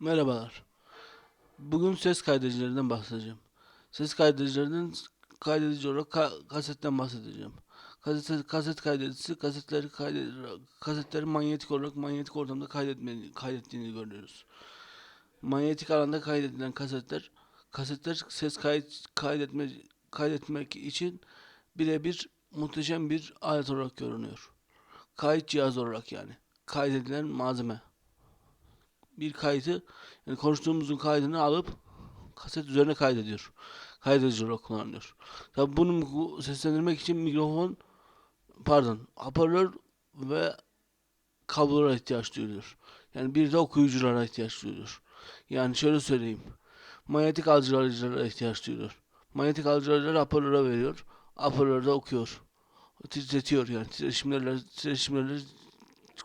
Merhabalar. Bugün ses kaydedicilerinden bahsedeceğim. Ses kaydedicilerinden kaydedici olarak ka- kasetten bahsedeceğim. Kaset, kaset kaydedicisi kasetleri kaydet kasetleri manyetik olarak manyetik ortamda kaydetme, kaydettiğini görüyoruz. Manyetik alanda kaydedilen kasetler kasetler ses kayıt kaydetme kaydetmek için birebir muhteşem bir alet olarak görünüyor. Kayıt cihazı olarak yani. Kaydedilen malzeme bir kaydı yani konuştuğumuzun kaydını alıp kaset üzerine kaydediyor. Kaydedici olarak kullanılıyor. Tabi bunu bu seslendirmek için mikrofon pardon hoparlör ve kablolara ihtiyaç duyuluyor. Yani bir de okuyuculara ihtiyaç duyuluyor. Yani şöyle söyleyeyim. Manyetik alıcılara ihtiyaç duyuluyor. Manyetik alıcıları hoparlöre veriyor. Hoparlör de okuyor. Titretiyor yani. Titreşimlerle, titreşimlerle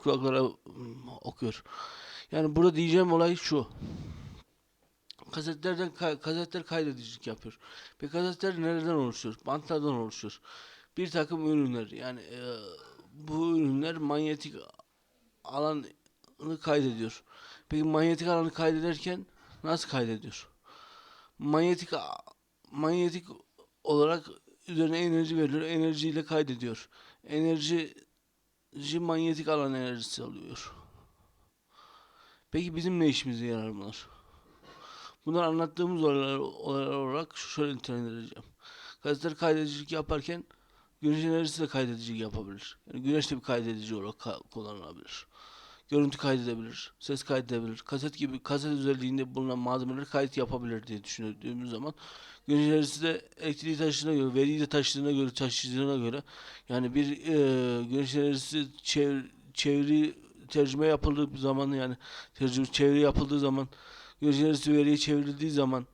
kulaklara mm, okuyor. Yani burada diyeceğim olay şu. Kasetlerden ka- kasetler kaydedicilik yapıyor. Ve kasetler nereden oluşuyor? Bantlardan oluşuyor. Bir takım ürünler yani e, bu ürünler manyetik alanı kaydediyor. Peki manyetik alanı kaydederken nasıl kaydediyor? Manyetik manyetik olarak üzerine enerji veriliyor. Enerjiyle kaydediyor. Enerji manyetik alan enerjisi alıyor. Peki bizim ne işimize yarar bunlar? Bunlar anlattığımız olaylar, olarak şöyle nitelendireceğim. Gazeteler kaydedicilik yaparken güneş enerjisi de kaydedicilik yapabilir. Yani güneş de bir kaydedici olarak ka- kullanılabilir. Görüntü kaydedebilir, ses kaydedebilir. Kaset gibi kaset özelliğinde bulunan malzemeleri kayıt yapabilir diye düşündüğümüz zaman güneş enerjisi de elektriği taşıdığına göre, veriyi de taşıdığına göre, taşıdığına göre yani bir e, güneş enerjisi çev çeviri tercüme yapıldığı zaman yani tercüme çeviri yapıldığı zaman güneş enerjisi veriye çevrildiği zaman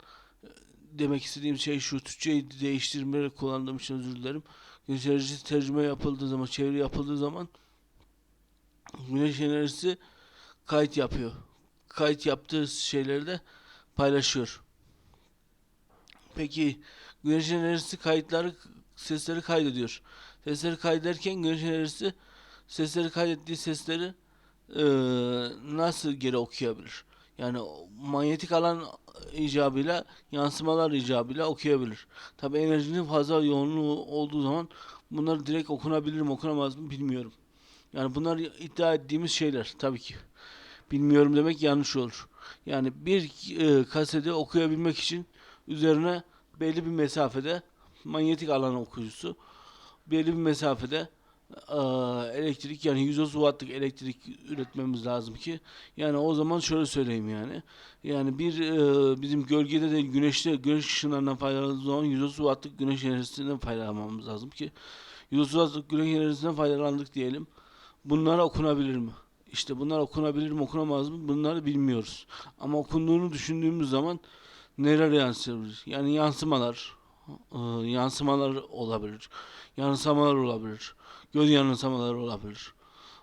demek istediğim şey şu Türkçeyi değiştirmeye kullandığım için özür dilerim. Enerjisi tercüme yapıldığı zaman çeviri yapıldığı zaman güneş enerjisi kayıt yapıyor. Kayıt yaptığı şeyleri de paylaşıyor. Peki güneş enerjisi kayıtları sesleri kaydediyor. Sesleri kaydederken güneş enerjisi sesleri kaydettiği sesleri e, nasıl geri okuyabilir? Yani manyetik alan icabıyla yansımalar icabıyla okuyabilir. Tabi enerjinin fazla yoğunluğu olduğu zaman bunlar direkt okunabilir mi okunamaz mı bilmiyorum. Yani bunlar iddia ettiğimiz şeyler tabii ki. Bilmiyorum demek yanlış olur. Yani bir e, kaseti okuyabilmek için üzerine belli bir mesafede manyetik alan okuyucusu belli bir mesafede elektrik yani 130 wattlık elektrik üretmemiz lazım ki yani o zaman şöyle söyleyeyim yani. Yani bir e, bizim gölgede de güneşte güneş ışınlarından faydalandığımız zaman 130 wattlık güneş enerjisinden faydalanmamız lazım ki 130 wattlık güneş enerjisinden faydalandık diyelim. Bunlar okunabilir mi? İşte bunlar okunabilir mi okunamaz mı? Bunları bilmiyoruz. Ama okunduğunu düşündüğümüz zaman neler yansıyabilir? Yani yansımalar yansımalar olabilir yanılsamalar olabilir göz yanılsamaları olabilir.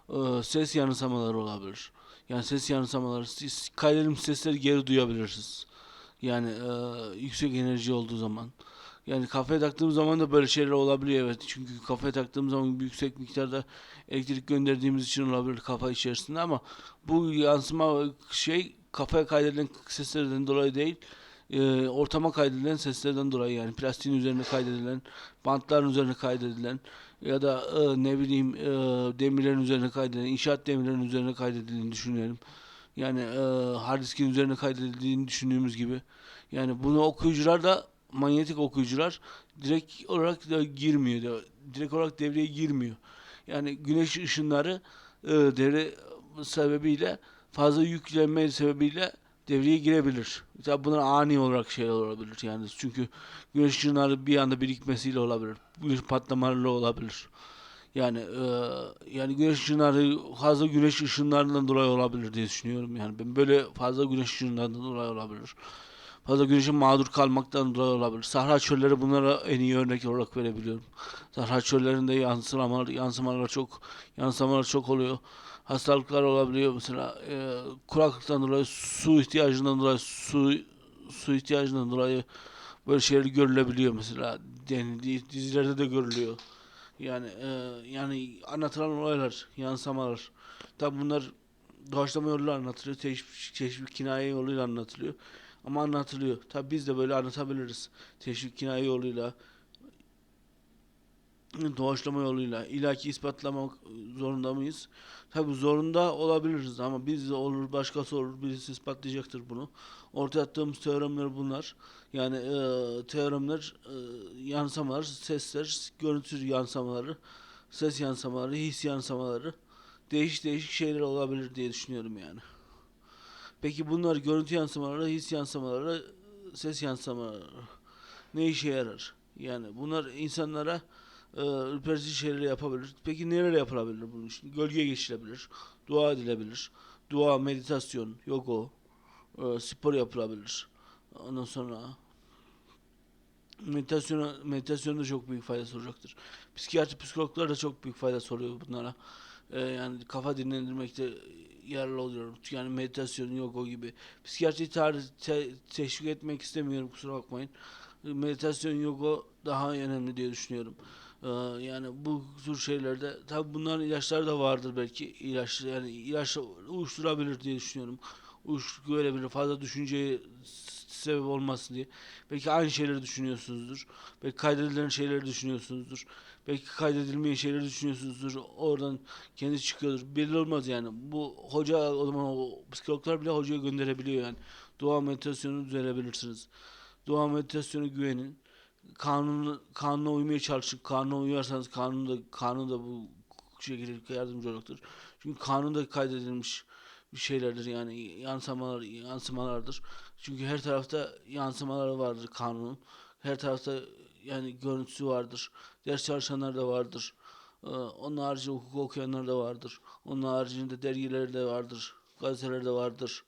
Ee, ses yanılsamaları olabilir. Yani ses yanılsamaları, siz kaydedilmiş sesleri geri duyabilirsiniz. Yani e, yüksek enerji olduğu zaman. Yani kafaya taktığım zaman da böyle şeyler olabiliyor evet. Çünkü kafaya taktığım zaman yüksek miktarda elektrik gönderdiğimiz için olabilir kafa içerisinde ama bu yansıma şey kafaya kaydedilen seslerden dolayı değil e, ortama kaydedilen seslerden dolayı yani plastiğin üzerine kaydedilen, bantların üzerine kaydedilen ya da e, ne bileyim e, demirlerin üzerine kaydedilen, inşaat demirlerin üzerine kaydedildiğini düşünelim. Yani e, hard diskin üzerine kaydedildiğini düşündüğümüz gibi. Yani bunu okuyucular da manyetik okuyucular direkt olarak da girmiyor. Direkt olarak devreye girmiyor. Yani güneş ışınları e, devre sebebiyle fazla yüklenme sebebiyle devreye girebilir. Tabi bunlar ani olarak şey olabilir yani çünkü güneş ışınları bir anda birikmesiyle olabilir. Güneş patlamalarıyla olabilir. Yani e, yani güneş ışınları fazla güneş ışınlarından dolayı olabilir diye düşünüyorum. Yani ben böyle fazla güneş ışınlarından dolayı olabilir. Fazla güneşe mağdur kalmaktan dolayı olabilir. Sahra çölleri bunlara en iyi örnek olarak verebiliyorum. Sahra çöllerinde yansımalar, yansımalar çok yansımalar çok oluyor hastalıklar olabiliyor mesela e, kuraklıktan dolayı su ihtiyacından dolayı su su ihtiyacından dolayı böyle şeyler görülebiliyor mesela yani dizilerde de görülüyor yani e, yani anlatılan olaylar yansımalar tabi bunlar doğaçlama yoluyla anlatılıyor. Teşvik, teşvik kinaye yoluyla anlatılıyor. Ama anlatılıyor. Tabi biz de böyle anlatabiliriz. Teşvik kinaye yoluyla, doğaçlama yoluyla. İllaki ispatlamak zorunda mıyız? Tabi zorunda olabiliriz ama biz de olur, başkası olur, birisi ispatlayacaktır bunu. Ortaya attığımız teoremler bunlar. Yani e, teoremler, e, yansımalar, sesler, görüntü yansımaları, ses yansımaları, his yansımaları değişik değişik şeyler olabilir diye düşünüyorum yani. Peki bunlar görüntü yansımaları, his yansımaları, ses yansımaları ne işe yarar? Yani bunlar insanlara e, ürpertici şeyler yapabilir. Peki nerelere yapılabilir bunun için? Gölge geçilebilir, dua edilebilir, dua, meditasyon, yoga, e, spor yapılabilir. Ondan sonra meditasyona, meditasyonda çok büyük faydası olacaktır. Psikiyatri, psikologlar da çok büyük faydası oluyor bunlara. E, yani kafa dinlendirmekte yararlı oluyor. Yani meditasyon, yoga gibi. Psikiyatri te- teşvik etmek istemiyorum kusura bakmayın. Meditasyon, yoga daha önemli diye düşünüyorum. Ee, yani bu tür şeylerde tabi bunların ilaçları da vardır belki ilaç yani ilaç uyuşturabilir diye düşünüyorum. Uyuşturucu verebilir fazla düşünceye sebep olmasın diye. Belki aynı şeyleri düşünüyorsunuzdur. Belki kaydedilen şeyleri düşünüyorsunuzdur. Belki kaydedilmeyen şeyleri düşünüyorsunuzdur. Oradan kendi çıkıyordur. Belli olmaz yani. Bu hoca o zaman o psikologlar bile hocaya gönderebiliyor yani. Dua meditasyonu düzelebilirsiniz. Dua meditasyonu güvenin kanunu kanuna uymaya çalışın. Kanuna uyarsanız kanun da kanun da bu şekilde yardımcı olacaktır. Çünkü kanunda kaydedilmiş bir şeylerdir yani yansımalar yansımalardır. Çünkü her tarafta yansımaları vardır kanunun. Her tarafta yani görüntüsü vardır. Ders çalışanlar da vardır. Ee, Onun haricinde hukuk okuyanlar da vardır. Onun haricinde dergiler de vardır. Gazeteler de vardır.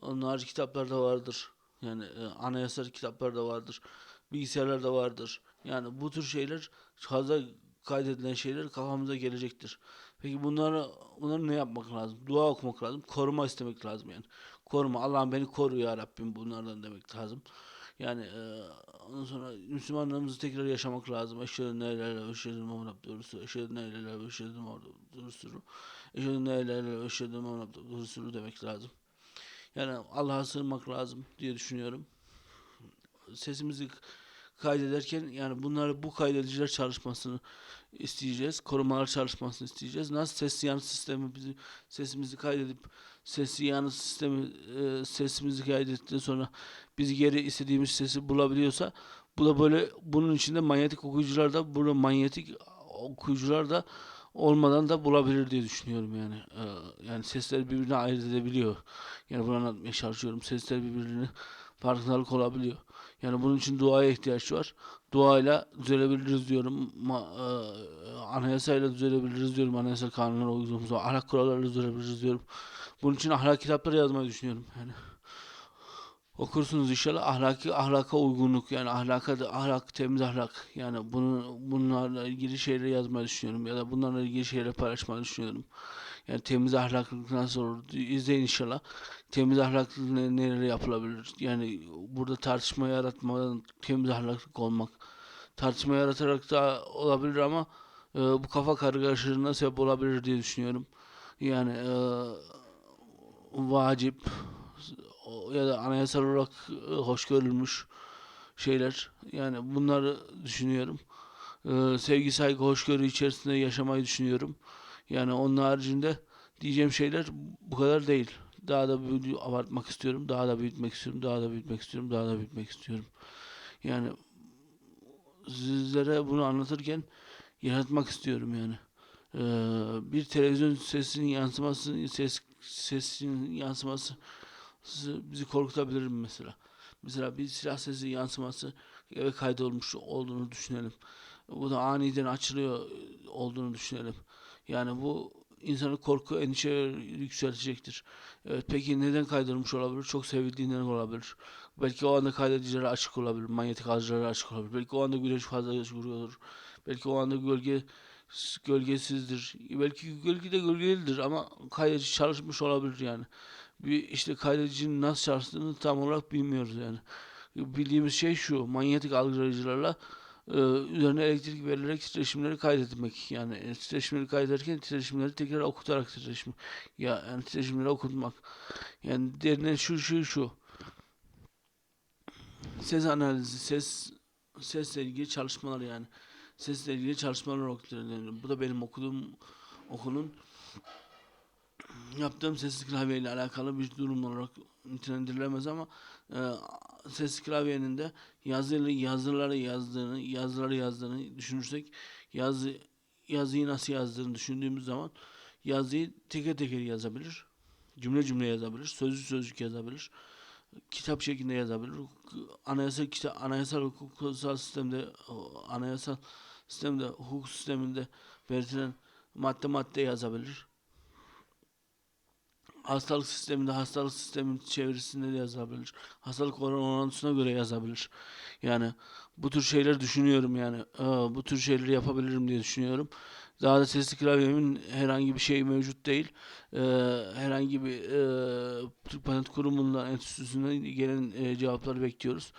Onun harici kitaplar da vardır. Yani e, anayasal kitaplar da vardır bilgisayarlar da vardır. Yani bu tür şeyler fazla kaydedilen şeyler kafamıza gelecektir. Peki bunları bunları ne yapmak lazım? Dua okumak lazım. Koruma istemek lazım yani. Koruma. Allah'ım beni koru ya Rabbim bunlardan demek lazım. Yani e, ondan sonra Müslümanlığımızı tekrar yaşamak lazım. Eşhedü la ilahe ve eşhedü ve resulühü. Eşhedü la ilahe ve eşhedü ve resulühü. Eşhedü la ilahe ve eşhedü ve resulühü demek lazım. Yani Allah'a sığınmak lazım diye düşünüyorum. Sesimizi kaydederken yani bunları bu kaydediciler çalışmasını isteyeceğiz. Korumalar çalışmasını isteyeceğiz. Nasıl ses yanıt sistemi bizi sesimizi kaydedip sesi yanıt sistemi e, sesimizi kaydettikten sonra biz geri istediğimiz sesi bulabiliyorsa bu da böyle bunun içinde manyetik okuyucular da burada manyetik okuyucular da olmadan da bulabilir diye düşünüyorum yani. Ee, yani sesler birbirine ayırt edebiliyor. Yani bunu anlatmaya çalışıyorum. Sesler birbirine farkındalık olabiliyor. Yani bunun için duaya ihtiyaç var. Duayla düzelebiliriz diyorum. E, anayasayla düzelebiliriz diyorum. Anayasal kanunlara uyduğumuz zaman ahlak kurallarıyla düzelebiliriz diyorum. Bunun için ahlak kitapları yazmayı düşünüyorum. Yani okursunuz inşallah ahlaki ahlaka uygunluk yani ahlaka ahlak temiz ahlak yani bunu bunlarla ilgili şeyleri yazmayı düşünüyorum ya da bunlarla ilgili şeyleri paylaşmayı düşünüyorum. Yani temiz ahlaklık nasıl olur izleyin inşallah. Temiz ahlaklık ne, neleri yapılabilir? Yani burada tartışma yaratmadan temiz ahlaklık olmak. Tartışma yaratarak da olabilir ama e, bu kafa kargaşasına sebep olabilir diye düşünüyorum. Yani e, vacip ya da anayasal olarak e, hoş görülmüş şeyler. Yani bunları düşünüyorum. E, sevgi, saygı, hoşgörü içerisinde yaşamayı düşünüyorum. Yani onun haricinde diyeceğim şeyler bu kadar değil. Daha da büyü- abartmak istiyorum. Daha da büyütmek istiyorum. Daha da büyütmek istiyorum. Daha da büyütmek istiyorum. Yani sizlere bunu anlatırken yaratmak istiyorum yani. Ee, bir televizyon sesinin yansıması, ses sesinin yansıması bizi korkutabilir mi mesela? Mesela bir silah sesi yansıması eve kaydolmuş olduğunu düşünelim. Bu da aniden açılıyor olduğunu düşünelim. Yani bu insanı korku, endişe yükseltecektir. Evet, peki neden kaydırmış olabilir? Çok sevildiğinden olabilir. Belki o anda kaydedicilere açık olabilir. Manyetik alıcılara açık olabilir. Belki o anda güneş fazla vuruyordur. Belki o anda gölge gölgesizdir. Belki gölge de gölgelidir ama kaydedici çalışmış olabilir yani. Bir işte kaydedicinin nasıl çalıştığını tam olarak bilmiyoruz yani. Bildiğimiz şey şu. Manyetik algılayıcılarla e, üzerine elektrik verilerek titreşimleri kaydetmek. Yani e, titreşimleri kaydederken titreşimleri tekrar okutarak titreşim ya yani titreşimleri okutmak. Yani derine şu şu şu. Ses analizi, ses sesle ilgili çalışmalar yani. Sesle ilgili çalışmalar okutuyor. Bu da benim okuduğum okulun yaptığım sesli klavye ile alakalı bir durum olarak nitelendirilemez ama e, sesli klavyenin de yazılı yazıları yazdığını, yazıları yazdığını düşünürsek yazı yazıyı nasıl yazdığını düşündüğümüz zaman yazıyı teker teker yazabilir. Cümle cümle yazabilir, sözlü sözcük yazabilir. Kitap şeklinde yazabilir. Anayasal kitap anayasal hukuksal sistemde anayasal sistemde hukuk sisteminde belirtilen madde madde yazabilir hastalık sisteminde hastalık sistemin çevresinde de yazabilir. Hastalık oran orantısına göre yazabilir. Yani bu tür şeyler düşünüyorum yani. Aa, bu tür şeyleri yapabilirim diye düşünüyorum. Daha da sesli klavyemin herhangi bir şey mevcut değil. Ee, herhangi bir e, Türk Patent Kurumu'ndan, enstitüsünden gelen e, cevapları bekliyoruz.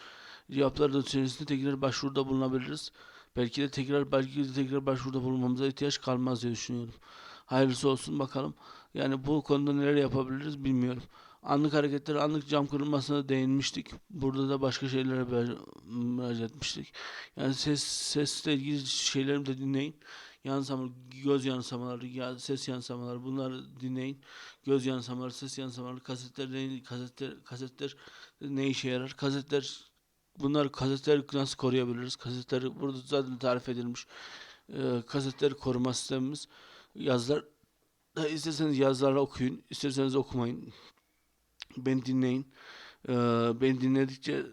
Cevaplar da içerisinde tekrar başvuruda bulunabiliriz. Belki de tekrar belki de tekrar başvuruda bulunmamıza ihtiyaç kalmaz diye düşünüyorum. Hayırlısı olsun bakalım. Yani bu konuda neler yapabiliriz bilmiyorum. Anlık hareketler, anlık cam kırılmasına değinmiştik. Burada da başka şeylere müracaat etmiştik. Yani ses sesle ilgili şeylerimi de dinleyin. Yansıma, göz yansımaları, ya, ses yansımaları bunları dinleyin. Göz yansımaları, ses yansımaları, kasetler, ne- kasetler, kasetler ne işe yarar? Kasetler bunlar kasetleri nasıl koruyabiliriz? Kasetleri burada zaten tarif edilmiş. Ee, kasetleri koruma sistemimiz yazılar da isterseniz yazıları okuyun, isterseniz okumayın. Beni dinleyin. Ee, beni dinledikçe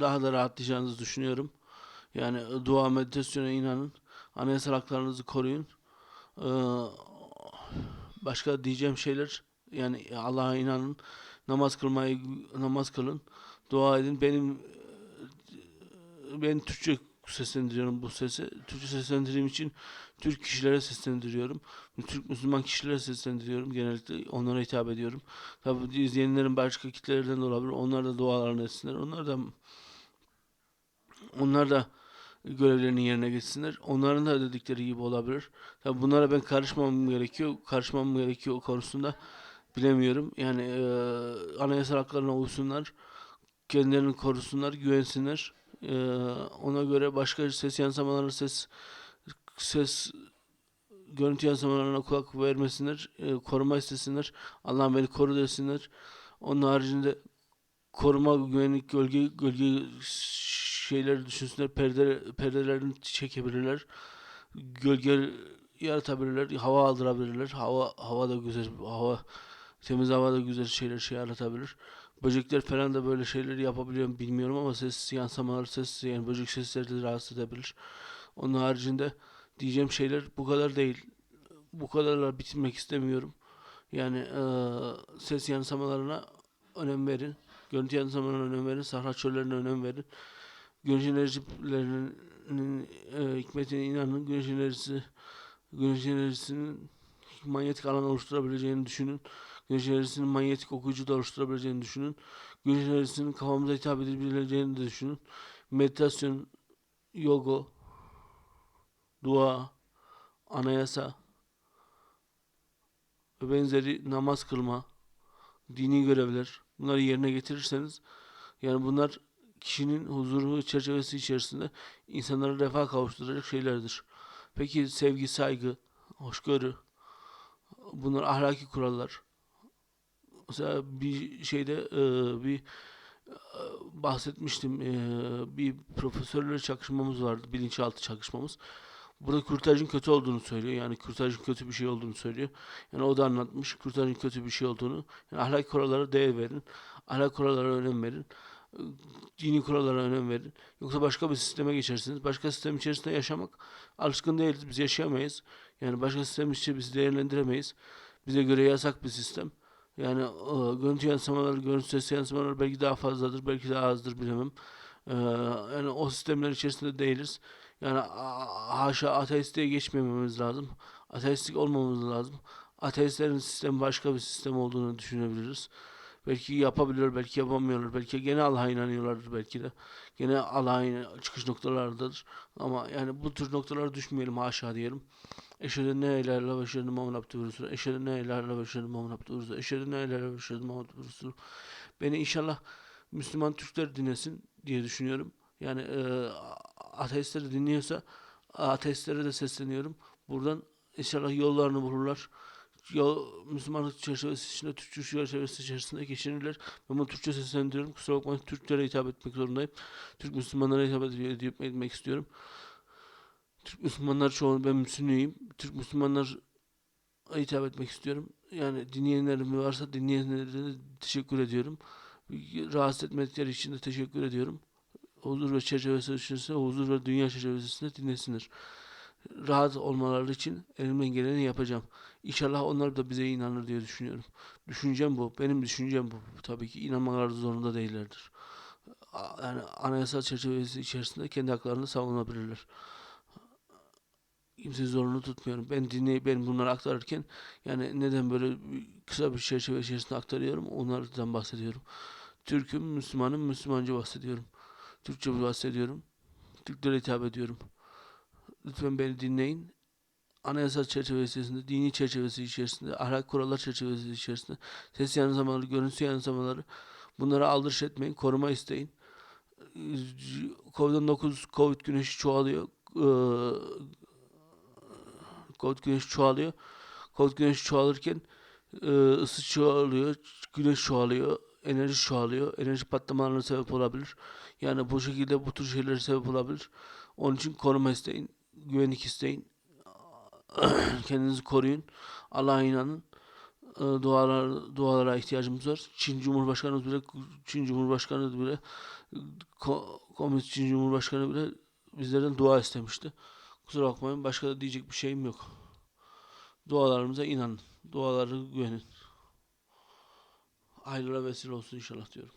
daha da rahatlayacağınızı düşünüyorum. Yani dua meditasyona inanın. Anayasal haklarınızı koruyun. Ee, başka diyeceğim şeyler yani Allah'a inanın. Namaz kılmayı namaz kılın. Dua edin. Benim ben Türkçe seslendiriyorum bu sesi. Türkçe seslendirdiğim için Türk kişilere seslendiriyorum. Türk Müslüman kişilere seslendiriyorum. Genellikle onlara hitap ediyorum. Tabi izleyenlerin başka kitlelerden de olabilir. Onlar da dualarını etsinler. Onlar da onlar da görevlerini yerine getirsinler. Onların da dedikleri gibi olabilir. Tabi bunlara ben karışmamam gerekiyor. Karışmam gerekiyor konusunda bilemiyorum. Yani e, anayasal haklarına uysunlar. Kendilerini korusunlar, güvensinler. E, ona göre başka ses yansımaları, ses ses görüntü yansımalarına kulak vermesinler, e, koruma istesinler. Allah'ım beni koru desinler. Onun haricinde koruma, güvenlik, gölge, gölge şeyleri düşünsünler. Perde, perdelerini çekebilirler. Gölge yaratabilirler. Hava aldırabilirler. Hava, hava da güzel, hava, temiz hava da güzel şeyler şey yaratabilir. Böcekler falan da böyle şeyleri yapabiliyor bilmiyorum ama ses yansımaları, ses yani böcek sesleri de rahatsız edebilir. Onun haricinde diyeceğim şeyler bu kadar değil. Bu kadarla bitirmek istemiyorum. Yani eee, ses yansımalarına önem verin. Görüntü yansımalarına önem verin. Sahra çöllerine önem verin. Güneş enerjilerinin eee, hikmetine inanın. Güneş enerjisi güneş enerjisinin manyetik alan oluşturabileceğini düşünün. Güneş enerjisinin manyetik okuyucu da oluşturabileceğini düşünün. Güneş enerjisinin kafamıza hitap edebileceğini de düşünün. Meditasyon, yoga, dua, anayasa ve benzeri namaz kılma, dini görevler bunları yerine getirirseniz yani bunlar kişinin huzuru çerçevesi içerisinde insanlara refah kavuşturacak şeylerdir. Peki sevgi, saygı, hoşgörü bunlar ahlaki kurallar. Mesela bir şeyde e, bir e, bahsetmiştim. E, bir profesörle çakışmamız vardı. Bilinçaltı çakışmamız. Burada kürtajın kötü olduğunu söylüyor. Yani kürtajın kötü bir şey olduğunu söylüyor. Yani o da anlatmış kürtajın kötü bir şey olduğunu. Yani ahlaki kurallara değer verin. Ahlak kurallara önem verin. Dini kurallara önem verin. Yoksa başka bir sisteme geçersiniz. Başka sistem içerisinde yaşamak alışkın değiliz. Biz yaşayamayız. Yani başka sistem içi biz değerlendiremeyiz. Bize göre yasak bir sistem. Yani e, görüntü yansımaları, görüntü ses yansımaları belki daha fazladır, belki daha azdır bilemem. E, yani o sistemler içerisinde değiliz. Yani haşa ateistliğe geçmememiz lazım. Ateistlik olmamamız lazım. Ateistlerin sistemi başka bir sistem olduğunu düşünebiliriz. Belki yapabilirler, belki yapamıyorlar. Belki gene Allah'a inanıyorlardır belki de. Gene Allah'a ina- çıkış noktalardadır. Ama yani bu tür noktalara düşmeyelim haşa diyelim. Eşhedü ne ilahe illallah ve eşhedü enne Muhammeden abdühü ve resulühü. Eşhedü ne ilahe illallah ve eşhedü enne Muhammeden abdühü ve resulühü. Eşhedü ne ilahe illallah ve eşhedü enne Muhammeden abdühü ve resulühü. Beni inşallah Müslüman Türkler dinlesin diye düşünüyorum. Yani e, ateistleri dinliyorsa ateistlere de sesleniyorum. Buradan inşallah yollarını bulurlar. Yol, Müslümanlık çerçevesi içinde, Türkçe çerçevesi içerisinde geçinirler. Ben bunu Türkçe seslendiriyorum. Kusura bakmayın Türklere hitap etmek zorundayım. Türk Müslümanlara hitap etmek istiyorum. Türk Müslümanlar çoğu ben Müslümanıyım. Türk Müslümanlar hitap etmek istiyorum. Yani dinleyenlerim varsa dinleyenlere teşekkür ediyorum. Rahatsız etmedikleri için de teşekkür ediyorum. Huzur ve çerçevesi içerisinde, huzur ve dünya çerçevesinde dinlesinler. Rahat olmaları için elimden geleni yapacağım. İnşallah onlar da bize inanır diye düşünüyorum. Düşüncem bu. Benim düşüncem bu. Tabii ki inanmaları zorunda değillerdir. Yani anayasal çerçevesi içerisinde kendi haklarını savunabilirler. Kimseyi zorunlu tutmuyorum. Ben dinleyip ben bunları aktarırken yani neden böyle kısa bir çerçeve içerisinde aktarıyorum onlardan bahsediyorum. Türk'üm, Müslümanım, Müslümanca bahsediyorum. Türkçe bahsediyorum. Türklere hitap ediyorum. Lütfen beni dinleyin. Anayasal çerçevesi içerisinde, dini çerçevesi içerisinde, ahlak kurallar çerçevesi içerisinde, ses yansımaları, görüntü yansımaları bunlara aldırış etmeyin, koruma isteyin. Covid-19, Covid güneşi çoğalıyor. Ee, Covid güneşi çoğalıyor. Covid güneşi çoğalırken e, ısı çoğalıyor, güneş çoğalıyor, enerji çoğalıyor. Enerji patlamalarına sebep olabilir. Yani bu şekilde bu tür şeylere sebep olabilir. Onun için koruma isteyin, güvenlik isteyin. Kendinizi koruyun. Allah'a inanın. E, Dualar, dualara ihtiyacımız var. Çin Cumhurbaşkanı bile Çin Cumhurbaşkanı bile Ko- Komünist Çin Cumhurbaşkanı bile bizlerden dua istemişti. Kusura bakmayın. Başka da diyecek bir şeyim yok. Dualarımıza inanın. Duaları güvenin. Hayırlara vesile olsun inşallah diyorum.